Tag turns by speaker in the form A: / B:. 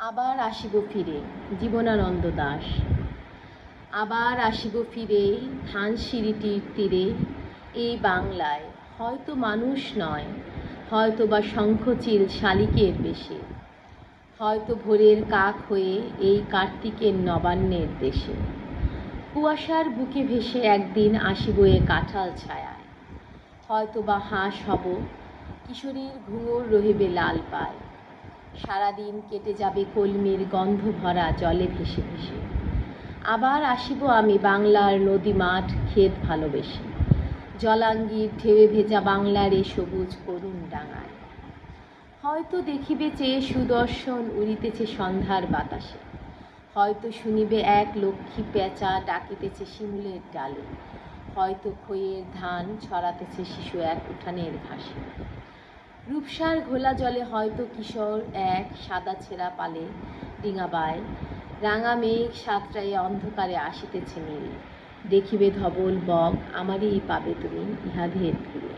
A: আবার আসিব ফিরে জীবনানন্দ দাস। আবার আসিব ফিরে ধানসিঁড়িটির তীরে। এই বাংলায় হয়তো মানুষ নয় হয়তো বা শঙ্খচিল শালিকের বেশে। হয়তো ভোরের কাক হয়ে এই কার্তিকের নবান্নের দেশে। কুয়াশার বুকে ভেসে একদিন আসিব এ কাঁঠাল ছায়ায়। হয়তো বা হাঁস হব, কিশোরীর ঘুঙুর রহিবে লাল পায়। সারাদিন কেটে যাবে কলমির গন্ধ ভরা, জলে ভেসে ভেসে। আবার আসিব আমি বাংলার নদী মাঠ ক্ষেত ভালোবেসে। জলাঙ্গির ঢেউয়ে ভেজা বাংলার এ সবুজ করুণ ডাঙায়। হয়তো দেখিবে চেয়ে সুদর্শন উড়িতেছে সন্ধ্যার বাতাসে। হয়তো শুনিবে এক লক্ষ্মী পেঁচা ডাকিতেছে শিমুলের ডালে। হয়তো খইয়ের ধান ছড়াতেছে শিশু এক উঠানের ঘাসে রূপসার ঘোলা জলে হয়তো কিশোর এক সাদা ছেঁড়া পালে ডিঙাবায় রাঙা মেঘ সাতটায় অন্ধকারে আসিতেছে নীল। দেখিবে ধবল বক, আমারই পাবে তুমি ইহা ইহাদের ফিরে